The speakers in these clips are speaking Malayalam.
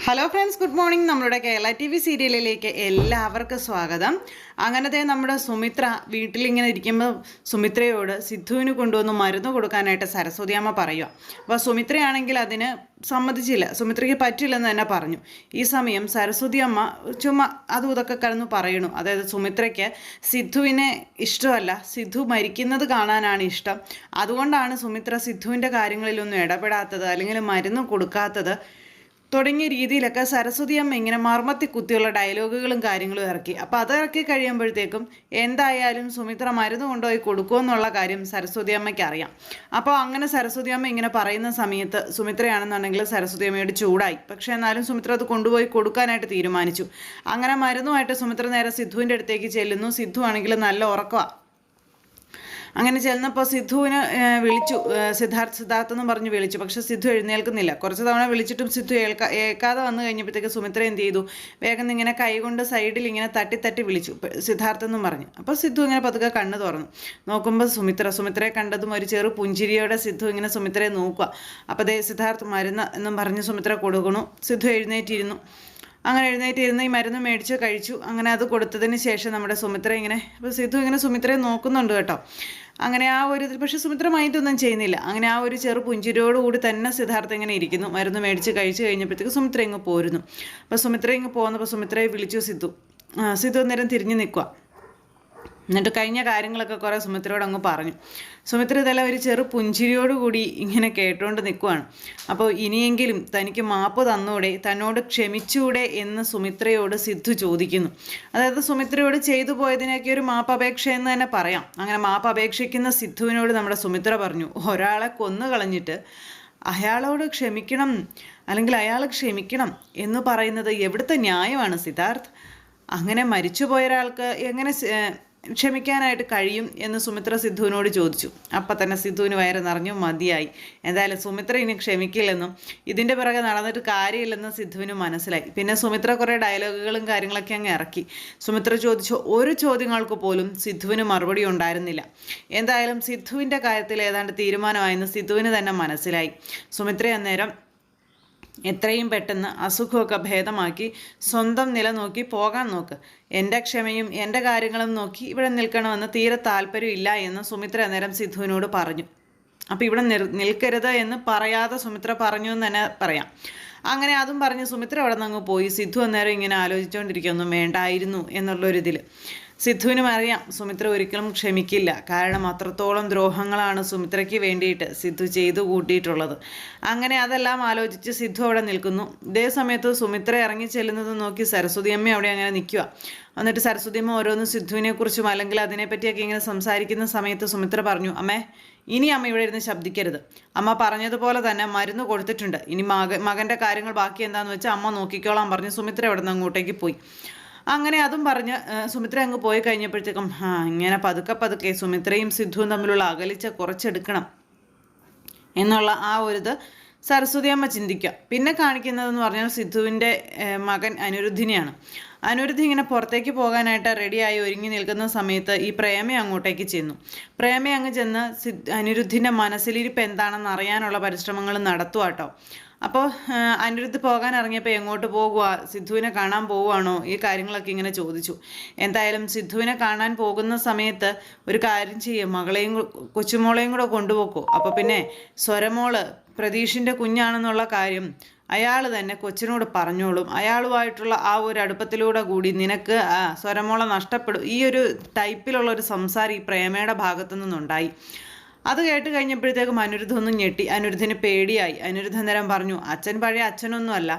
ഹലോ ഫ്രണ്ട്സ് ഗുഡ് മോർണിംഗ് നമ്മുടെ കേരള ടി വി സീരിയലിലേക്ക് എല്ലാവർക്കും സ്വാഗതം. അങ്ങനത്തെ നമ്മുടെ സുമിത്ര വീട്ടിലിങ്ങനെ ഇരിക്കുമ്പോൾ സുമിത്രയോട് സിദ്ധുവിന് കൊണ്ടുവന്ന് മരുന്ന് കൊടുക്കാനായിട്ട് സരസ്വതി അമ്മ പറയുക അപ്പോൾ സുമിത്രയാണെങ്കിൽ അതിന് സമ്മതിച്ചില്ല. സുമിത്രയ്ക്ക് പറ്റില്ലെന്ന് തന്നെ പറഞ്ഞു. ഈ സമയം സരസ്വതി അമ്മ ചുമ്മാ അതും ഇതൊക്കെ കിടന്ന് പറയണു. അതായത് സുമിത്രയ്ക്ക് സിദ്ധുവിനെ ഇഷ്ടമല്ല. സിദ്ധു മരിക്കുന്നത് കാണാനാണ് ഇഷ്ടം. അതുകൊണ്ടാണ് സുമിത്ര സിദ്ധുവിന്റെ കാര്യങ്ങളിലൊന്നും ഇടപെടാത്തത് അല്ലെങ്കിൽ മരുന്ന് കൊടുക്കാത്തത് തുടങ്ങിയ രീതിയിലൊക്കെ സരസ്വതി അമ്മ ഇങ്ങനെ മർമ്മത്തി കുത്തിയുള്ള ഡയലോഗുകളും കാര്യങ്ങളും ഇറക്കി. അപ്പോൾ അത് ഇറക്കി കഴിയുമ്പോഴത്തേക്കും എന്തായാലും സുമിത്ര മരുന്ന് കൊണ്ടുപോയി കൊടുക്കുമെന്നുള്ള കാര്യം സരസ്വതി അമ്മയ്ക്ക് അറിയാം. അപ്പോൾ അങ്ങനെ സരസ്വതി അമ്മ ഇങ്ങനെ പറയുന്ന സമയത്ത് സുമിത്രയാണെന്നുണ്ടെങ്കിൽ സരസ്വതി അമ്മയോട് ചൂടായി. പക്ഷേ എന്നാലും സുമിത്ര അത് കൊണ്ടുപോയി കൊടുക്കാനായിട്ട് തീരുമാനിച്ചു. അങ്ങനെ മരുന്നുമായിട്ട് സുമിത്ര നേരെ സിദ്ധുവിന്റെ അടുത്തേക്ക് ചെല്ലുന്നു. സിദ്ധു ആണെങ്കിൽ നല്ല ഉറക്കമാണ് അങ്ങനെ ചെന്നപ്പോൾ സിദ്ധുവിനെ വിളിച്ചു. സിദ്ധാർത്ഥ് സിദ്ധാർത്ഥ് എന്ന് പറഞ്ഞ് വിളിച്ചു. പക്ഷെ സിദ്ധു എഴുന്നേൽക്കുന്നില്ല. കുറച്ച് തവണ വിളിച്ചിട്ടും സിദ്ധു ഏൽക്കാ ഏൽക്കാതെ വന്നു കഴിഞ്ഞപ്പോഴത്തേക്ക് സുമിത്ര എന്ത് ചെയ്തു? വേഗം ഇങ്ങനെ കൈകൊണ്ട് സൈഡിൽ ഇങ്ങനെ തട്ടി തട്ടി വിളിച്ചു. സിദ്ധാർത്ഥ് എന്നും പറഞ്ഞു. അപ്പോൾ സിദ്ധു ഇങ്ങനെ പതുക്കെ കണ്ണ് തുറന്നു. നോക്കുമ്പോൾ സുമിത്ര സുമിത്രയെ കണ്ടതും ഒരു ചെറു പുഞ്ചിരിയോടെ സിദ്ധു ഇങ്ങനെ സുമിത്രയെ നോക്കുക. അപ്പോൾ ദേ സിദ്ധാർത്ഥ് മരുന്ന് എന്നും പറഞ്ഞ് സുമിത്ര കൊടുക്കണു. സിദ്ധു എഴുന്നേറ്റിരുന്നു. അങ്ങനെ എഴുന്നേറ്റ് ഇരുന്ന് ഈ മരുന്ന് മേടിച്ച് കഴിച്ചു. അങ്ങനെ അത് കൊടുത്തതിന് ശേഷം നമ്മുടെ സുമിത്ര ഇങ്ങനെ അപ്പോൾ സിദ്ധു ഇങ്ങനെ സുമിത്രയെ നോക്കുന്നുണ്ട് കേട്ടോ. അങ്ങനെ ആ ഒരു ഇതിൽ പക്ഷേ സുമിത്ര മൈൻഡൊന്നും ചെയ്യുന്നില്ല. അങ്ങനെ ആ ഒരു ചെറു പുഞ്ചിരിയോടുകൂടി തന്നെ സിദ്ധാർത്ഥ ഇങ്ങനെ ഇരിക്കുന്നു. മരുന്ന് മേടിച്ച് കഴിച്ച് കഴിഞ്ഞപ്പോഴത്തേക്ക് സുമിത്ര ഇങ്ങ് പോരുന്നു. അപ്പോൾ സുമിത്ര ഇങ്ങ് പോകുന്നപ്പോൾ സുമിത്രയെ വിളിച്ചു സിദ്ധു സിദ്ധു നേരം തിരിഞ്ഞു നിൽക്കുക എന്നിട്ട് കഴിഞ്ഞ കാര്യങ്ങളൊക്കെ കുറേ സുമിത്രയോട് അങ്ങ് പറഞ്ഞു. സുമിത്ര ഇതെല്ലാം ഒരു ചെറു പുഞ്ചിരിയോടുകൂടി ഇങ്ങനെ കേട്ടുകൊണ്ട് നിൽക്കുവാണ് അപ്പോൾ ഇനിയെങ്കിലും തനിക്ക് മാപ്പ് തന്നൂടെ തന്നോട് ക്ഷമിച്ചൂടെ എന്ന് സുമിത്രയോട് സിദ്ധു ചോദിക്കുന്നു. അതായത് സുമിത്രയോട് ചെയ്തു പോയതിനൊക്കെ ഒരു മാപ്പ് അപേക്ഷ എന്ന് തന്നെ പറയാം. അങ്ങനെ മാപ്പ് അപേക്ഷിക്കുന്ന സിദ്ധുവിനോട് നമ്മുടെ സുമിത്ര പറഞ്ഞു ഒരാളെ കൊന്നു കളഞ്ഞിട്ട് അയാളോട് ക്ഷമിക്കണം അല്ലെങ്കിൽ അയാൾ ക്ഷമിക്കണം എന്ന് പറയുന്നത് എവിടുത്തെ ന്യായമാണ് സിദ്ധാർത്ഥ്? അങ്ങനെ മരിച്ചുപോയ ഒരാൾക്ക് എങ്ങനെ ക്ഷമിക്കാനായിട്ട് കഴിയും എന്ന് സുമിത്ര സിദ്ധുവിനോട് ചോദിച്ചു. അപ്പം തന്നെ സിദ്ധുവിന് വയറ് നിറഞ്ഞു മതിയായി. എന്തായാലും സുമിത്ര ഇനി ക്ഷമിക്കില്ലെന്നും ഇതിന്റെ പിറകെ നടന്നിട്ട് കാര്യമില്ലെന്ന് സിദ്ധുവിന് മനസ്സിലായി. പിന്നെ സുമിത്ര കുറേ ഡയലോഗുകളും കാര്യങ്ങളൊക്കെ അങ്ങ് ഇറക്കി. സുമിത്ര ചോദിച്ച ഒരു ചോദ്യങ്ങൾക്ക് പോലും സിദ്ധുവിന് മറുപടി ഉണ്ടായിരുന്നില്ല. എന്തായാലും സിദ്ധുവിന്റെ കാര്യത്തിൽ ഏതാണ്ട് തീരുമാനമായെന്ന് സിദ്ധുവിന് തന്നെ മനസ്സിലായി. സുമിത്ര അന്നേരം എത്രയും പെട്ടെന്ന് അസുഖമൊക്കെ ഭേദമാക്കി സ്വന്തം നില നോക്കി പോകാൻ നോക്ക്. എന്റെ ക്ഷമയും എന്റെ കാര്യങ്ങളും നോക്കി ഇവിടെ നിൽക്കണമെന്ന് തീരെ താല്പര്യമില്ല എന്ന് സുമിത്ര അന്നേരം സിദ്ധുവിനോട് പറഞ്ഞു. അപ്പോൾ ഇവിടെ നിർ നിൽക്കരുത് എന്ന് പറയാതെ സുമിത്ര പറഞ്ഞു എന്ന് തന്നെ പറയാം. അങ്ങനെ അതും പറഞ്ഞ് സുമിത്ര അവിടെ നിന്ന് അങ്ങ് പോയി. സിദ്ധു അന്നേരം ഇങ്ങനെ ആലോചിച്ചുകൊണ്ടിരിക്കുകയൊന്നും വേണ്ടായിരുന്നു എന്നുള്ളൊരിതിൽ സിദ്ധുവിനും അറിയാം സുമിത്ര ഒരിക്കലും ക്ഷമിക്കില്ല. കാരണം അത്രത്തോളം ദ്രോഹങ്ങളാണ് സുമിത്രയ്ക്ക് വേണ്ടിയിട്ട് സിദ്ധു ചെയ്തു കൂട്ടിയിട്ടുള്ളത്. അങ്ങനെ അതെല്ലാം ആലോചിച്ച് സിദ്ധു അവിടെ നിൽക്കുന്നു. ഇതേ സമയത്ത് സുമിത്ര ഇറങ്ങി ചെല്ലുന്നത് നോക്കി സരസ്വതി അമ്മ അവിടെ അങ്ങനെ നിൽക്കുക. എന്നിട്ട് സരസ്വതി അമ്മ ഓരോന്ന് സിദ്ധുവിനെ കുറിച്ചും അല്ലെങ്കിൽ അതിനെപ്പറ്റിയൊക്കെ ഇങ്ങനെ സംസാരിക്കുന്ന സമയത്ത് സുമിത്ര പറഞ്ഞു അമ്മേ ഇനി അമ്മ ഇവിടെ ഇരുന്ന് ശബ്ദിക്കരുത്. അമ്മ പറഞ്ഞതുപോലെ തന്നെ മരുന്ന് കൊടുത്തിട്ടുണ്ട്. ഇനി മക മകന്റെ കാര്യങ്ങൾ ബാക്കി എന്താണെന്ന് വെച്ചാൽ അമ്മ നോക്കിക്കോളാം പറഞ്ഞ്. സുമിത്ര അവിടെ നിന്ന് അങ്ങോട്ടേക്ക് പോയി. അങ്ങനെ അതും പറഞ്ഞ് സുമിത്ര അങ്ങ് പോയി കഴിഞ്ഞപ്പോഴത്തേക്കും ആ ഇങ്ങനെ പതുക്കെ പതുക്കെ സുമിത്രയും സിദ്ധുവും തമ്മിലുള്ള അകലിച്ച കുറച്ചെടുക്കണം എന്നുള്ള ആ ഒരു ഇത് സരസ്വതി അമ്മ ചിന്തിക്കുക. പിന്നെ കാണിക്കുന്നതെന്ന് പറഞ്ഞാൽ സിദ്ധുവിന്റെ മകൻ അനിരുദ്ധിനെയാണ്. അനിരുദ്ധി ഇങ്ങനെ പുറത്തേക്ക് പോകാനായിട്ട് റെഡിയായി ഒരുങ്ങി നിൽക്കുന്ന സമയത്ത് ഈ പ്രേമ അങ്ങോട്ടേക്ക് ചെന്നു. പ്രേമ അങ്ങ് ചെന്ന് സിദ് അനിരുദ്ധിന്റെ മനസ്സിലിരിപ്പ് എന്താണെന്ന് അറിയാനുള്ള പരിശ്രമങ്ങൾ നടത്തുക കേട്ടോ അപ്പോൾ അനിരുദ്ധ് പോകാൻ ഇറങ്ങിയപ്പോൾ എങ്ങോട്ട് പോകുക സിദ്ധുവിനെ കാണാൻ പോവുകയാണോ? ഈ കാര്യങ്ങളൊക്കെ ഇങ്ങനെ ചോദിച്ചു. എന്തായാലും സിദ്ധുവിനെ കാണാൻ പോകുന്ന സമയത്ത് ഒരു കാര്യം ചെയ്യും. മകളെയും കൊച്ചുമോളെയും കൂടെ കൊണ്ടുപോക്കോ. അപ്പോൾ പിന്നെ സ്വരമോൾ പ്രതീഷിന്റെ കുഞ്ഞാണെന്നുള്ള കാര്യം അയാൾ തന്നെ കൊച്ചിനോട് പറഞ്ഞോളും. അയാളുമായിട്ടുള്ള ആ ഒരു അടുപ്പത്തിലൂടെ കൂടി നിനക്ക് സ്വരമോളെ നഷ്ടപ്പെടും. ഈ ഒരു ടൈപ്പിലുള്ള ഒരു സംസാരം ഈ പ്രേമയുടെ ഭാഗത്തു നിന്നുണ്ടായി അത് കേട്ട് കഴിഞ്ഞപ്പോഴത്തേക്കും അനിരുദ്ധ ഒന്നും ഞെട്ടി. അനിരുദ്ധന് പേടിയായി. അനിരുദ്ധ നേരം പറഞ്ഞു അച്ഛൻ പഴയ അച്ഛനൊന്നും അല്ല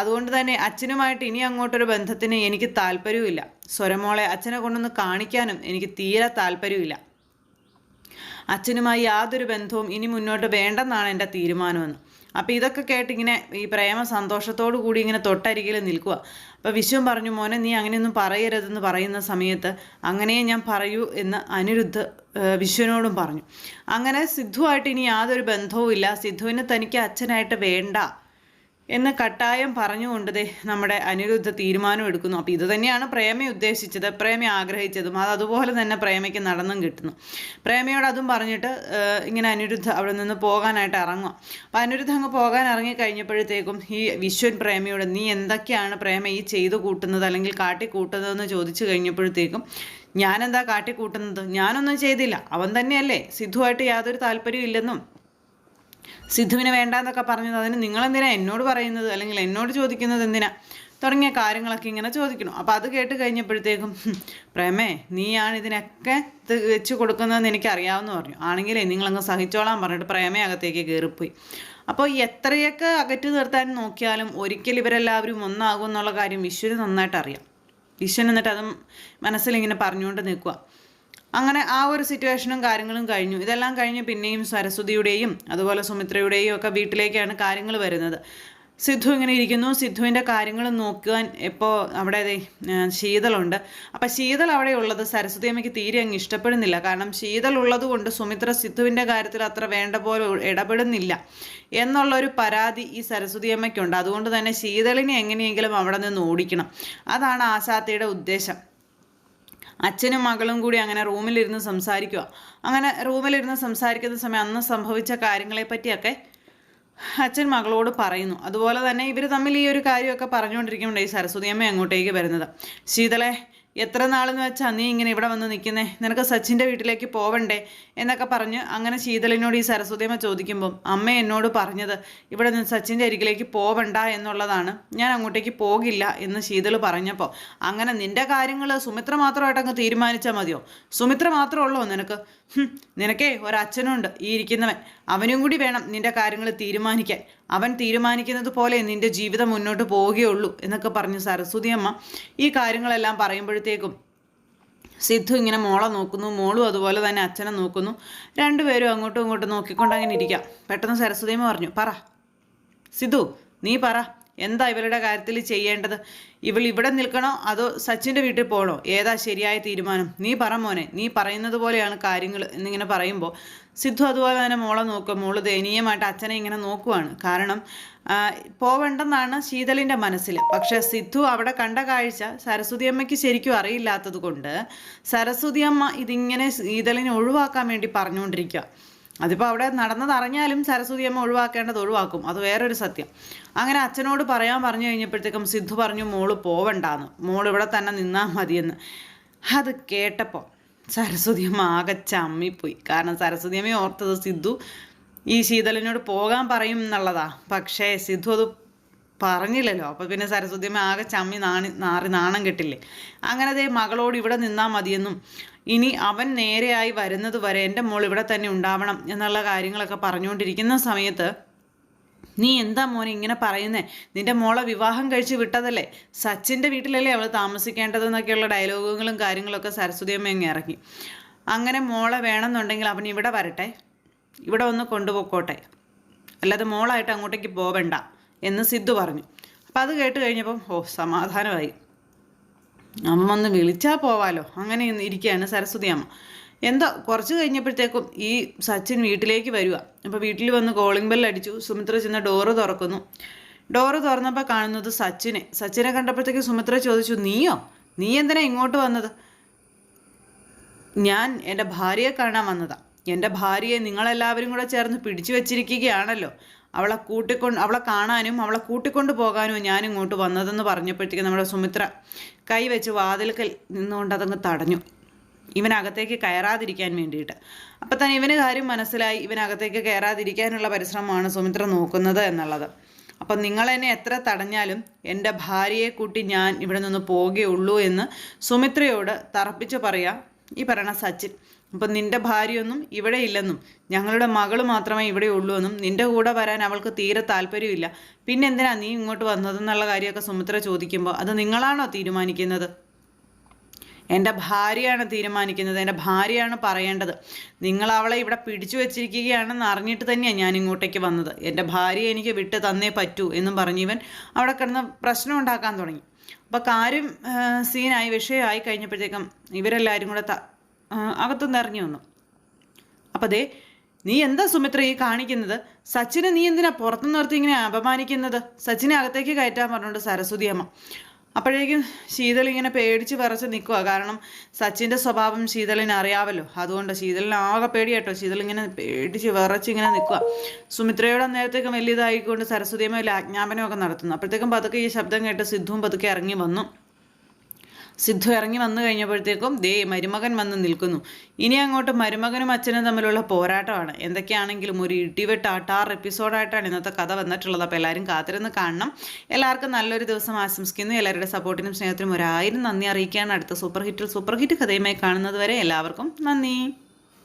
അതുകൊണ്ട് തന്നെ അച്ഛനുമായിട്ട് ഇനി അങ്ങോട്ടൊരു ബന്ധത്തിന് എനിക്ക് താല്പര്യമില്ല സ്വരമോളെ അച്ഛനെ കൊണ്ടൊന്ന് കാണിക്കാനും എനിക്ക് തീരെ താല്പര്യമില്ല അച്ഛനുമായി യാതൊരു ബന്ധവും ഇനി മുന്നോട്ട് വേണ്ടെന്നാണ് എന്റെ തീരുമാനമെന്ന്. അപ്പോൾ ഇതൊക്കെ കേട്ട് ഇങ്ങനെ ഈ പ്രേമ സന്തോഷത്തോടു കൂടി ഇങ്ങനെ തൊട്ടരികിൽ നിൽക്കുക. അപ്പോൾ വിശ്വം പറഞ്ഞു മോനെ നീ അങ്ങനെയൊന്നും പറയരുതെന്ന് പറയുന്ന സമയത്ത് അങ്ങനെ ഞാൻ പറയൂ എന്ന് അനിരുദ്ധ് വിശ്വനോടും പറഞ്ഞു. അങ്ങനെ സിദ്ധുവായിട്ട് ഇനി യാതൊരു ബന്ധവും ഇല്ല സിദ്ധുവിന് തനിക്ക് അച്ഛനായിട്ട് വേണ്ട. എന്ന് കട്ടായം പറഞ്ഞുകൊണ്ട് ദേ നമ്മുടെ അനിരുദ്ധ തീരുമാനം എടുക്കുന്നു. അപ്പോൾ ഇത് തന്നെയാണ് പ്രേമ ഉദ്ദേശിച്ചത് പ്രേമ ആഗ്രഹിച്ചതും. അത് അതുപോലെ തന്നെ പ്രേമയ്ക്ക് നടന്നും കിട്ടുന്നു. പ്രേമയോട് അതും പറഞ്ഞിട്ട് ഇങ്ങനെ അനിരുദ്ധ അവിടെ നിന്ന് പോകാനായിട്ട് ഇറങ്ങും അപ്പോൾ അനിരുദ്ധ അങ്ങ് പോകാൻ ഇറങ്ങി കഴിഞ്ഞപ്പോഴത്തേക്കും ഈ വിശ്വൻ പ്രേമയോട് നീ എന്തൊക്കെയാണ് പ്രേമ ഈ ചെയ്തു കൂട്ടുന്നത് അല്ലെങ്കിൽ കാട്ടിക്കൂട്ടുന്നതെന്ന് ചോദിച്ചു കഴിഞ്ഞപ്പോഴത്തേക്കും ഞാനെന്താ കാട്ടിക്കൂട്ടുന്നത്? ഞാനൊന്നും ചെയ്തില്ല. അവൻ തന്നെയല്ലേ? സിദ്ധുവായിട്ട് യാതൊരു താല്പര്യവും ഇല്ലെന്നും. സിദ്ധുവിനെ വേണ്ടാന്നൊക്കെ പറഞ്ഞത് അതിന് നിങ്ങളെന്തിനാ എന്നോട് പറയുന്നത്? അല്ലെങ്കിൽ എന്നോട് ചോദിക്കുന്നത് എന്തിനാ? തുടങ്ങിയ കാര്യങ്ങളൊക്കെ ഇങ്ങനെ ചോദിക്കണം അപ്പം അത് കേട്ട് കഴിഞ്ഞപ്പോഴത്തേക്കും പ്രേമേ നീയാണ് ഇതിനൊക്കെ ഇത് വെച്ച് കൊടുക്കുന്നതെന്ന് എനിക്ക് അറിയാവുന്ന പറഞ്ഞു. ആണെങ്കിലേ നിങ്ങളങ്ങ് സഹിച്ചോളാൻ പറഞ്ഞിട്ട് പ്രേമേ അകത്തേക്ക് കയറിപ്പോയി. അപ്പോൾ എത്രയൊക്കെ അകറ്റി നിർത്താൻ നോക്കിയാലും ഒരിക്കൽ ഇവരെല്ലാവരും ഒന്നാകും എന്നുള്ള കാര്യം ഈശ്വരൻ നന്നായിട്ട് അറിയാം ഈശ്വരൻ എന്നിട്ട് അതും മനസ്സിലിങ്ങനെ പറഞ്ഞുകൊണ്ട് നിൽക്കുക അങ്ങനെ ആ ഒരു സിറ്റുവേഷനും കാര്യങ്ങളും കഴിഞ്ഞു. ഇതെല്ലാം കഴിഞ്ഞ് പിന്നെയും സരസ്വതിയുടെയും അതുപോലെ സുമിത്രയുടെയും ഒക്കെ വീട്ടിലേക്കാണ് കാര്യങ്ങൾ വരുന്നത്. സിദ്ധു ഇങ്ങനെ ഇരിക്കുന്നു. സിദ്ധുവിന്റെ കാര്യങ്ങൾ നോക്കുവാൻ ഇപ്പോൾ അവിടെ ശീതളുണ്ട്. അപ്പം ശീതൾ അവിടെ ഉള്ളത് സരസ്വതി അമ്മയ്ക്ക് തീരെ അങ്ങ് ഇഷ്ടപ്പെടുന്നില്ല. കാരണം ശീതൾ ഉള്ളത് കൊണ്ട് സുമിത്ര സിദ്ധുവിന്റെ കാര്യത്തിൽ അത്ര വേണ്ട പോലെ ഇടപെടുന്നില്ല എന്നുള്ളൊരു പരാതി ഈ സരസ്വതി അമ്മയ്ക്കുണ്ട്. അതുകൊണ്ട് തന്നെ ശീതളിനെ എങ്ങനെയെങ്കിലും അവിടെ നിന്ന് ഓടിക്കണം. അതാണ് ആശാത്തിയുടെ ഉദ്ദേശം. അച്ഛനും മകളും കൂടി അങ്ങനെ റൂമിലിരുന്ന് സംസാരിക്കുക അങ്ങനെ റൂമിലിരുന്ന് സംസാരിക്കുന്ന സമയം അന്ന് സംഭവിച്ച കാര്യങ്ങളെപ്പറ്റിയൊക്കെ അച്ഛൻ മകളോട് പറയുന്നു. അതുപോലെ തന്നെ ഇവർ തമ്മിൽ ഈ ഒരു കാര്യമൊക്കെ പറഞ്ഞുകൊണ്ടിരിക്കുമ്പോഴേ ഈ സരസ്വതിയമ്മ അങ്ങോട്ടേക്ക് വരുന്നത്. ശീതളെ എത്ര നാളെന്ന് വെച്ചാൽ നീ ഇങ്ങനെ ഇവിടെ വന്ന് നിൽക്കുന്നേ നിനക്ക് സച്ചിന്റെ വീട്ടിലേക്ക് പോവണ്ടേ? എന്നൊക്കെ പറഞ്ഞ് അങ്ങനെ ശീതളിനോട് ഈ സരസ്വതിയമ്മ ചോദിക്കുമ്പം അമ്മ എന്നോട് പറഞ്ഞത് ഇവിടെ നിന്ന് സച്ചിന്റെ അരികിലേക്ക് പോവണ്ട എന്നുള്ളതാണ്. ഞാൻ അങ്ങോട്ടേക്ക് പോകില്ല എന്ന് ശീതൾ പറഞ്ഞപ്പോൾ അങ്ങനെ നിന്റെ കാര്യങ്ങൾ സുമിത്ര മാത്രമായിട്ട് അങ്ങ് തീരുമാനിച്ചാൽ മതിയോ? സുമിത്ര മാത്രമേ ഉള്ളോ നിനക്ക്? നിനക്കേ ഒരച്ഛനുണ്ട് ഈ ഇരിക്കുന്നവൻ. അവനും കൂടി വേണം നിന്റെ കാര്യങ്ങൾ തീരുമാനിക്കാൻ. അവൻ തീരുമാനിക്കുന്നത് പോലെ നിന്റെ ജീവിതം മുന്നോട്ട് പോവുകയുള്ളൂ എന്നൊക്കെ പറഞ്ഞു സരസ്വതി അമ്മ. ഈ കാര്യങ്ങളെല്ലാം പറയുമ്പോഴത്തേക്കും സിദ്ധു ഇങ്ങനെ മോളെ നോക്കുന്നു മോളും അതുപോലെ തന്നെ അച്ഛനെ നോക്കുന്നു. രണ്ടുപേരും അങ്ങോട്ടും ഇങ്ങോട്ടും നോക്കിക്കൊണ്ട് അങ്ങനെ ഇരിക്കാം. പെട്ടെന്ന് സരസ്വതിയമ്മ പറഞ്ഞു പറ. സിദ്ധു നീ പറ. എന്താ ഇവരുടെ കാര്യത്തിൽ ചെയ്യേണ്ടത്? ഇവൾ ഇവിടെ നിൽക്കണോ അതോ സച്ചിന്റെ വീട്ടിൽ പോകണോ ഏതാ ശരിയായ തീരുമാനം? നീ പറ മോനെ. നീ പറയുന്നത് പോലെയാണ് കാര്യങ്ങൾ എന്നിങ്ങനെ പറയുമ്പോൾ സിദ്ധു അതുപോലെ തന്നെ മോളെ നോക്കും. മോൾ ദയനീയമായിട്ട് അച്ഛനെ ഇങ്ങനെ നോക്കുവാണ്. കാരണം പോവേണ്ടെന്നാണ് ശീതളിന്റെ മനസ്സിൽ. പക്ഷേ സിദ്ധു അവിടെ കണ്ട കാഴ്ച സരസ്വതി അമ്മയ്ക്ക് ശരിക്കും അറിയില്ലാത്തത് കൊണ്ട് സരസ്വതി അമ്മ ഇതിങ്ങനെ ശീതളിനെ ഒഴിവാക്കാൻ വേണ്ടി പറഞ്ഞുകൊണ്ടിരിക്കുക. അതിപ്പോൾ അവിടെ നടന്നതറിഞ്ഞാലും സരസ്വതി അമ്മ ഒഴിവാക്കേണ്ടത് ഒഴിവാക്കും. അത് വേറൊരു സത്യം. അങ്ങനെ അച്ഛനോട് പറയാൻ പറഞ്ഞു കഴിഞ്ഞപ്പോഴത്തേക്കും സിദ്ധു പറഞ്ഞു മോൾ പോവണ്ടാന്ന്. മോൾ ഇവിടെ തന്നെ നിന്നാൽ മതിയെന്ന്. അത് കേട്ടപ്പോൾ സരസ്വതി അമ്മ ആകെ ചമ്മിപ്പോയി. കാരണം സരസ്വതി അമ്മ ഓർത്തത് സിദ്ധു ഈ ശീതളിനോട് പോകാൻ പറയും എന്നുള്ളതാ. പക്ഷേ സിദ്ധു അത് പറഞ്ഞില്ലല്ലോ. അപ്പോൾ പിന്നെ സരസ്വതി അമ്മ ആകെ ചമ്മി നാണി നാറി നാണം കെട്ടില്ലേ. അങ്ങനെ ദേ മകളോട് ഇവിടെ നിന്നാൽ മതിയെന്നും ഇനി അവൻ നേരെയായി വരുന്നത് വരെ എന്റെ മോൾ ഇവിടെ തന്നെ ഉണ്ടാവണം എന്നുള്ള കാര്യങ്ങളൊക്കെ പറഞ്ഞുകൊണ്ടിരിക്കുന്ന സമയത്ത് നീ എന്താ മോനെ ഇങ്ങനെ പറയുന്നേ? നിന്റെ മോളെ വിവാഹം കഴിച്ച് വിട്ടതല്ലേ? സച്ചിന്റെ വീട്ടിലല്ലേ അവൾ താമസിക്കേണ്ടതെന്നൊക്കെയുള്ള ഡയലോഗുകളും കാര്യങ്ങളൊക്കെ സരസ്വതി അമ്മ അങ്ങ് ഇറങ്ങി അങ്ങനെ മോളെ വേണമെന്നുണ്ടെങ്കിൽ അവൻ ഇവിടെ വരട്ടെ. ഇവിടെ ഒന്ന് കൊണ്ടുപോക്കോട്ടെ. അല്ലാതെ മോളായിട്ട് അങ്ങോട്ടേക്ക് പോവണ്ട. എന്ന് സിദ്ധു പറഞ്ഞു. അപ്പം അത് കേട്ട് കഴിഞ്ഞപ്പം ഓ സമാധാനമായി. അമ്മ ഒന്ന് വിളിച്ചാൽ പോവാലോ? അങ്ങനെ ഇരിക്കുകയാണ് സരസ്വതി അമ്മ. എന്തോ കുറച്ച് കഴിഞ്ഞപ്പോഴത്തേക്കും ഈ സച്ചിൻ വീട്ടിലേക്ക് വരിക അപ്പോൾ വീട്ടിൽ വന്ന് കോളിംഗ് ബെൽ അടിച്ചു. സുമിത്ര ചെന്ന് ഡോറ് തുറക്കുന്നു. ഡോറ് തുറന്നപ്പോൾ കാണുന്നത് സച്ചിനെ. സച്ചിനെ കണ്ടപ്പോഴത്തേക്ക് സുമിത്ര ചോദിച്ചു നീയോ? നീ എന്തിനാ ഇങ്ങോട്ട് വന്നത്? ഞാൻ എന്റെ ഭാര്യയെ കാണാൻ വന്നതാ. എന്റെ ഭാര്യയെ നിങ്ങളെല്ലാവരും കൂടെ ചേർന്ന് പിടിച്ചു വെച്ചിരിക്കുകയാണല്ലോ. അവളെ കൂട്ടിക്കൊണ്ട് അവളെ കാണാനും അവളെ കൂട്ടിക്കൊണ്ട് പോകാനും ഞാൻ ഇങ്ങോട്ട് വന്നതെന്ന് പറഞ്ഞപ്പോഴത്തേക്ക് നമ്മുടെ സുമിത്ര കൈവച്ച് വാതിൽക്കൽ നിന്നുകൊണ്ട് അതങ്ങ് തടഞ്ഞു. ഇവനകത്തേക്ക് കയറാതിരിക്കാൻ വേണ്ടിയിട്ട്. അപ്പം തന്നെ ഇവന് കാര്യം മനസ്സിലായി. ഇവനകത്തേക്ക് കയറാതിരിക്കാനുള്ള പരിശ്രമമാണ് സുമിത്ര നോക്കുന്നത് എന്നുള്ളത്. അപ്പം നിങ്ങൾ എന്നെ എത്ര തടഞ്ഞാലും എന്റെ ഭാര്യയെ കൂട്ടി ഞാൻ ഇവിടെ നിന്ന് പോകേ ഉള്ളൂ എന്ന് സുമിത്രയോട് തറപ്പിച്ച് പറയാ. ഈ പറയണ സച്ചിൻ അപ്പം നിന്റെ ഭാര്യയൊന്നും ഇവിടെ ഇല്ലെന്നും ഞങ്ങളുടെ മകൾ മാത്രമേ ഇവിടെ ഉള്ളൂ എന്നും നിന്റെ കൂടെ വരാൻ അവൾക്ക് തീരെ താല്പര്യമില്ല. പിന്നെ എന്തിനാ നീ ഇങ്ങോട്ട് വന്നതെന്നുള്ള കാര്യമൊക്കെ സുമിത്ര ചോദിക്കുമ്പോൾ അത് നിങ്ങളാണോ തീരുമാനിക്കുന്നത്? എന്റെ ഭാര്യയാണ് തീരുമാനിക്കുന്നത് എന്റെ ഭാര്യയാണ് പറയേണ്ടത്. നിങ്ങൾ അവളെ ഇവിടെ പിടിച്ചു വെച്ചിരിക്കുകയാണെന്ന് അറിഞ്ഞിട്ട് തന്നെയാണ് ഞാൻ ഇങ്ങോട്ടേക്ക് വന്നത്. എന്റെ ഭാര്യയെ എനിക്ക് വിട്ട് തന്നേ പറ്റൂ എന്നും പറഞ്ഞു ഇവൻ അവിടെ കിടന്ന് പ്രശ്നം ഉണ്ടാക്കാൻ തുടങ്ങി. അപ്പോൾ കാര്യം സീനായി വിഷയമായി കഴിഞ്ഞപ്പോഴത്തേക്കും ഇവരെല്ലാവരും കൂടെ അകത്തുനിന്ന് ഇറങ്ങി വന്നു. അപ്പോൾ ദേ നീ എന്താ സുമിത്ര ഈ കാണിക്കുന്നത്? സച്ചിനെ നീ എന്തിനാ പുറത്തു നിർത്തി ഇങ്ങനെ അപമാനിക്കുന്നത്? സച്ചിനെ അകത്തേക്ക് കയറ്റാൻ പറഞ്ഞുകൊണ്ട് സരസ്വതി അമ്മ അപ്പോഴേക്കും ശീതൾ ഇങ്ങനെ പേടിച്ച് വിറച്ച് നിൽക്കുക കാരണം സച്ചിന്റെ സ്വഭാവം ശീതളിന് അറിയാമല്ലോ അതുകൊണ്ട് ശീതളിന് ആകെ പേടി കേട്ടോ ശീതൾ ഇങ്ങനെ പേടിച്ച് വിറച്ച് ഇങ്ങനെ നിൽക്കുക സുമിത്രയുടെ നേരത്തേക്കും വലിയതായിക്കൊണ്ട് സരസ്വതിയമ്മ വലിയ ആജ്ഞാപനമൊക്കെ നടത്തുന്നു. അപ്പോഴത്തേക്കും പതുക്കെ ഈ ശബ്ദം കേട്ട് സിദ്ധുവും പതുക്കെ ഇറങ്ങി വന്നു. സിദ്ധു ഇറങ്ങി വന്നു കഴിഞ്ഞപ്പോഴത്തേക്കും ദേ മരുമകൻ വന്ന് നിൽക്കുന്നു. ഇനി അങ്ങോട്ട് മരുമകനും അച്ഛനും തമ്മിലുള്ള പോരാട്ടമാണ്. എന്തൊക്കെയാണെങ്കിലും ഒരു ഇടിവെട്ട് ആട്ടാർ എപ്പിസോഡായിട്ടാണ് ഇന്നത്തെ കഥ വന്നിട്ടുള്ളത്. അപ്പോൾ എല്ലാവരും കാത്തിരുന്ന് കാണണം. എല്ലാവർക്കും നല്ലൊരു ദിവസം ആശംസിക്കുന്നു. എല്ലാവരുടെ സപ്പോർട്ടിനും സ്നേഹത്തിനും ഒരായിരം നന്ദി അറിയിക്കുകയാണ് അടുത്ത സൂപ്പർ ഹിറ്റിൽ സൂപ്പർ ഹിറ്റ് കഥയുമായി കാണുന്നത് വരെ എല്ലാവർക്കും നന്ദി.